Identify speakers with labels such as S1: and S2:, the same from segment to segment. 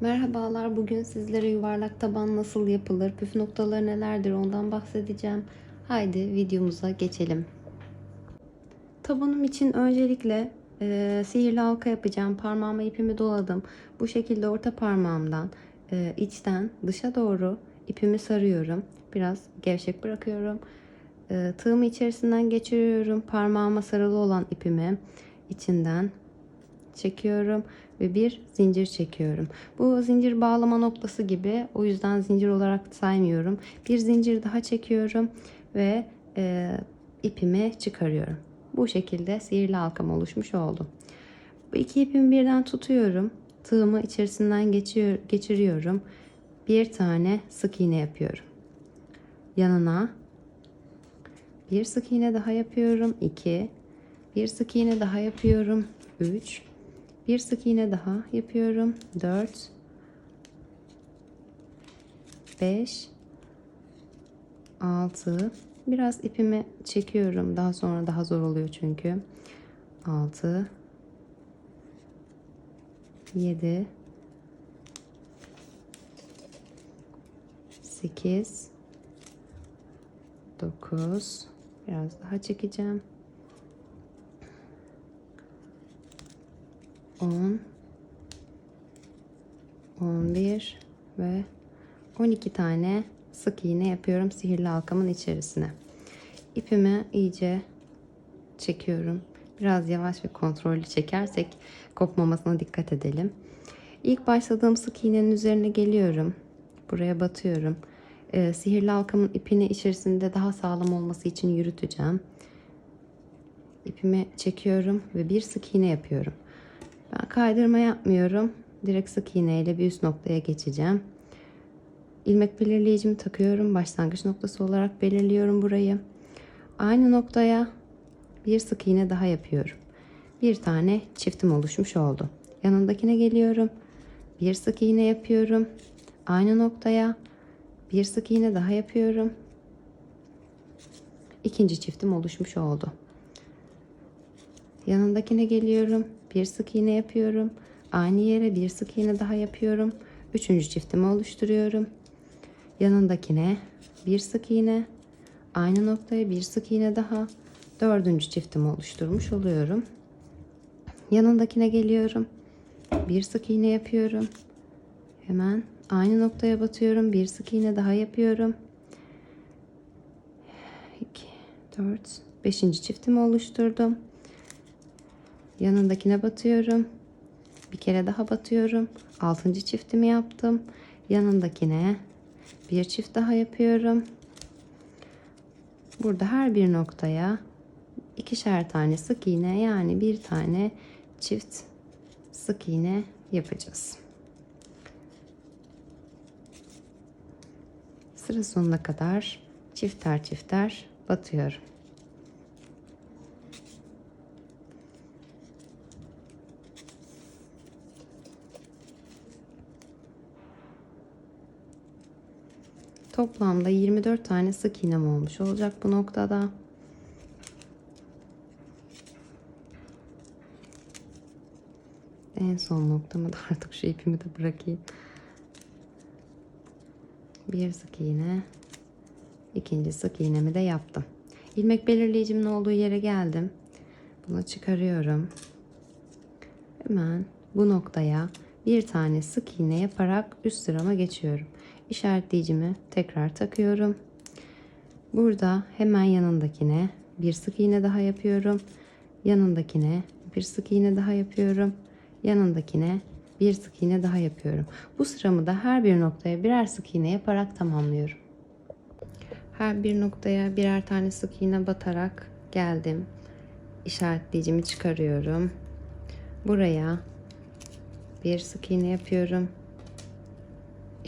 S1: Merhabalar, bugün sizlere yuvarlak taban nasıl yapılır, püf noktaları nelerdir ondan bahsedeceğim. Haydi videomuza geçelim. Tabanım için öncelikle e, sihirli halka yapacağım. Parmağıma ipimi doladım. Bu şekilde orta parmağımdan e, içten dışa doğru ipimi sarıyorum. Biraz gevşek bırakıyorum. E, tığımı içerisinden geçiriyorum. Parmağıma sarılı olan ipimi içinden çekiyorum ve bir zincir çekiyorum. Bu zincir bağlama noktası gibi o yüzden zincir olarak saymıyorum. Bir zincir daha çekiyorum ve e, ipimi çıkarıyorum. Bu şekilde sihirli halkam oluşmuş oldu. Bu iki ipimi birden tutuyorum. Tığımı içerisinden geçiyor, geçiriyorum. Bir tane sık iğne yapıyorum. Yanına bir sık iğne daha yapıyorum. 2 bir sık iğne daha yapıyorum. 3 bir sık iğne daha yapıyorum. 4 5 6 Biraz ipimi çekiyorum. Daha sonra daha zor oluyor çünkü. 6 7 8 9 Biraz daha çekeceğim. 10 11 ve 12 tane sık iğne yapıyorum sihirli halkamın içerisine. İpimi iyice çekiyorum. Biraz yavaş ve kontrollü çekersek kopmamasına dikkat edelim. İlk başladığım sık iğnenin üzerine geliyorum. Buraya batıyorum. Ee, sihirli halkamın ipini içerisinde daha sağlam olması için yürüteceğim. İpimi çekiyorum ve bir sık iğne yapıyorum. Ben kaydırma yapmıyorum. Direkt sık iğne ile bir üst noktaya geçeceğim. İlmek belirleyicimi takıyorum. Başlangıç noktası olarak belirliyorum burayı. Aynı noktaya bir sık iğne daha yapıyorum. Bir tane çiftim oluşmuş oldu. Yanındakine geliyorum. Bir sık iğne yapıyorum. Aynı noktaya bir sık iğne daha yapıyorum. İkinci çiftim oluşmuş oldu. Yanındakine geliyorum. Bir sık iğne yapıyorum. Aynı yere bir sık iğne daha yapıyorum. Üçüncü çiftimi oluşturuyorum. Yanındakine bir sık iğne. Aynı noktaya bir sık iğne daha. Dördüncü çiftimi oluşturmuş oluyorum. Yanındakine geliyorum. Bir sık iğne yapıyorum. Hemen aynı noktaya batıyorum. Bir sık iğne daha yapıyorum. 2, 4, 5. çiftimi oluşturdum. Yanındakine batıyorum. Bir kere daha batıyorum. Altıncı çiftimi yaptım. Yanındakine bir çift daha yapıyorum. Burada her bir noktaya ikişer tane sık iğne yani bir tane çift sık iğne yapacağız. Sıra sonuna kadar çifter çifter batıyorum. Toplamda 24 tane sık iğnem olmuş olacak bu noktada. En son noktamı da artık şu ipimi de bırakayım. Bir sık iğne. ikinci sık iğnemi de yaptım. İlmek belirleyicimin olduğu yere geldim. Bunu çıkarıyorum. Hemen bu noktaya bir tane sık iğne yaparak üst sırama geçiyorum işaretleyicimi tekrar takıyorum. Burada hemen yanındakine bir sık iğne daha yapıyorum. Yanındakine bir sık iğne daha yapıyorum. Yanındakine bir sık iğne daha yapıyorum. Bu sıramı da her bir noktaya birer sık iğne yaparak tamamlıyorum. Her bir noktaya birer tane sık iğne batarak geldim. İşaretleyicimi çıkarıyorum. Buraya bir sık iğne yapıyorum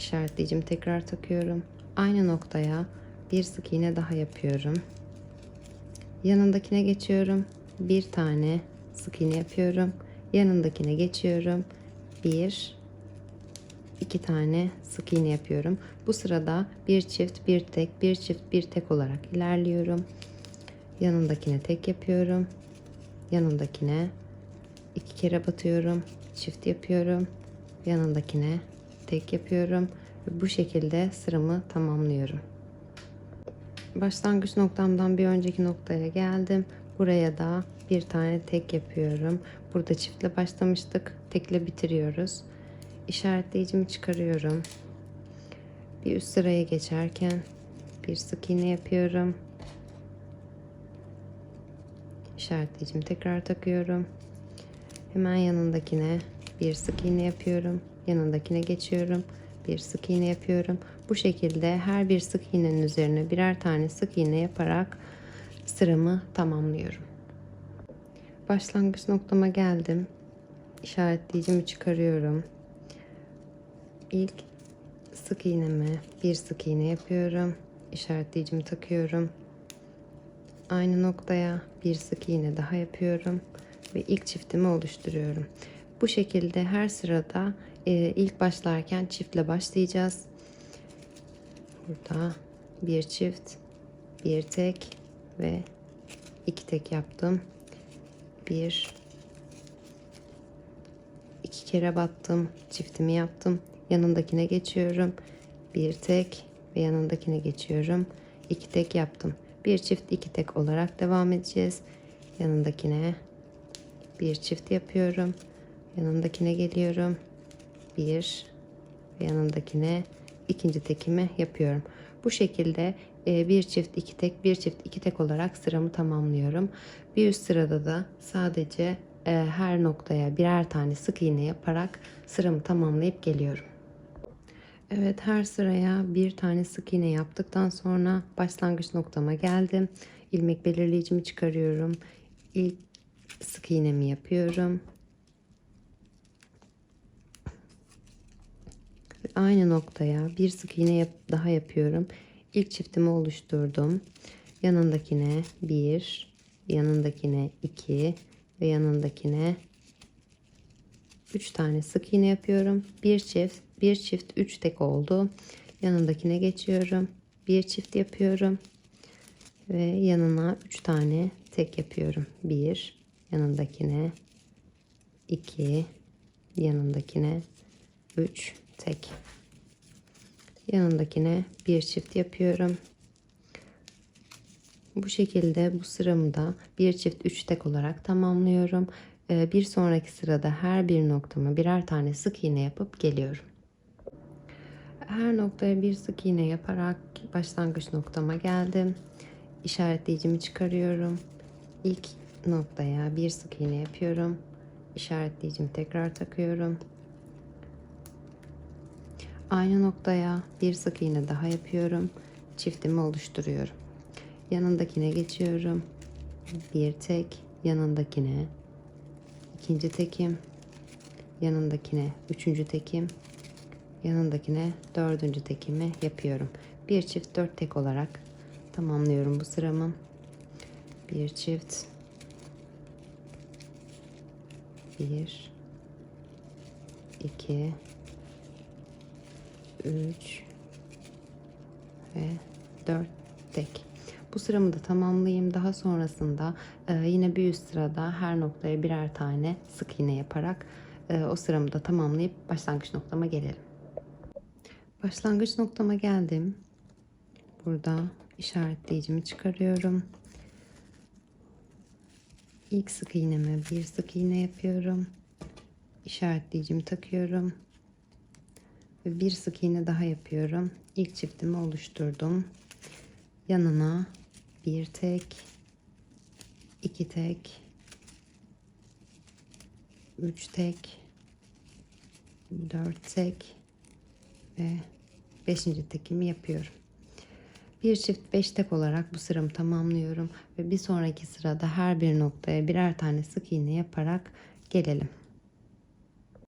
S1: işaretleyicimi tekrar takıyorum. Aynı noktaya bir sık iğne daha yapıyorum. Yanındakine geçiyorum. Bir tane sık iğne yapıyorum. Yanındakine geçiyorum. Bir, iki tane sık iğne yapıyorum. Bu sırada bir çift, bir tek, bir çift, bir tek olarak ilerliyorum. Yanındakine tek yapıyorum. Yanındakine iki kere batıyorum. Çift yapıyorum. Yanındakine tek yapıyorum ve bu şekilde sıramı tamamlıyorum. Başlangıç noktamdan bir önceki noktaya geldim. Buraya da bir tane tek yapıyorum. Burada çiftle başlamıştık. Tekle bitiriyoruz. İşaretleyicimi çıkarıyorum. Bir üst sıraya geçerken bir sık iğne yapıyorum. İşaretleyicimi tekrar takıyorum. Hemen yanındakine bir sık iğne yapıyorum. Yanındakine geçiyorum. Bir sık iğne yapıyorum. Bu şekilde her bir sık iğnenin üzerine birer tane sık iğne yaparak sıramı tamamlıyorum. Başlangıç noktama geldim. İşaretleyicimi çıkarıyorum. İlk sık iğneme bir sık iğne yapıyorum. İşaretleyicimi takıyorum. Aynı noktaya bir sık iğne daha yapıyorum ve ilk çiftimi oluşturuyorum. Bu şekilde her sırada e, ilk başlarken çiftle başlayacağız. Burada bir çift, bir tek ve iki tek yaptım. Bir, iki kere battım, çiftimi yaptım. Yanındakine geçiyorum. Bir tek ve yanındakine geçiyorum. İki tek yaptım. Bir çift iki tek olarak devam edeceğiz. Yanındakine bir çift yapıyorum. Yanındakine geliyorum. Bir ve yanındakine ikinci tekimi yapıyorum. Bu şekilde e, bir çift iki tek bir çift iki tek olarak sıramı tamamlıyorum. Bir üst sırada da sadece e, her noktaya birer tane sık iğne yaparak sıramı tamamlayıp geliyorum. Evet her sıraya bir tane sık iğne yaptıktan sonra başlangıç noktama geldim. İlmek belirleyicimi çıkarıyorum. İlk sık iğnemi yapıyorum. Aynı noktaya bir sık iğne yap daha yapıyorum. İlk çiftimi oluşturdum. Yanındakine bir, yanındakine iki ve yanındakine üç tane sık iğne yapıyorum. Bir çift, bir çift üç tek oldu. Yanındakine geçiyorum. Bir çift yapıyorum. Ve yanına üç tane tek yapıyorum. Bir, yanındakine iki, yanındakine üç tek. Yanındakine bir çift yapıyorum. Bu şekilde bu sıramı da bir çift üç tek olarak tamamlıyorum. Ee, Bir sonraki sırada her bir noktama birer tane sık iğne yapıp geliyorum. Her noktaya bir sık iğne yaparak başlangıç noktama geldim. İşaretleyicimi çıkarıyorum. İlk noktaya bir sık iğne yapıyorum. İşaretleyicimi tekrar takıyorum. Aynı noktaya bir sık iğne daha yapıyorum. Çiftimi oluşturuyorum. Yanındakine geçiyorum. Bir tek, yanındakine ikinci tekim, yanındakine üçüncü tekim, yanındakine dördüncü tekimi yapıyorum. Bir çift dört tek olarak tamamlıyorum bu sıramı. Bir çift bir iki üç ve dört tek. Bu sıramı da tamamlayayım. Daha sonrasında e, yine bir üst sırada her noktaya birer tane sık iğne yaparak e, o sıramı da tamamlayıp başlangıç noktama gelelim. Başlangıç noktama geldim. Burada işaretleyicimi çıkarıyorum. İlk sık iğneme bir sık iğne yapıyorum. İşaretleyicimi takıyorum. Ve bir sık iğne daha yapıyorum. İlk çiftimi oluşturdum. Yanına bir tek, iki tek, üç tek, dört tek ve beşinci tekimi yapıyorum. Bir çift beş tek olarak bu sıramı tamamlıyorum ve bir sonraki sırada her bir noktaya birer tane sık iğne yaparak gelelim.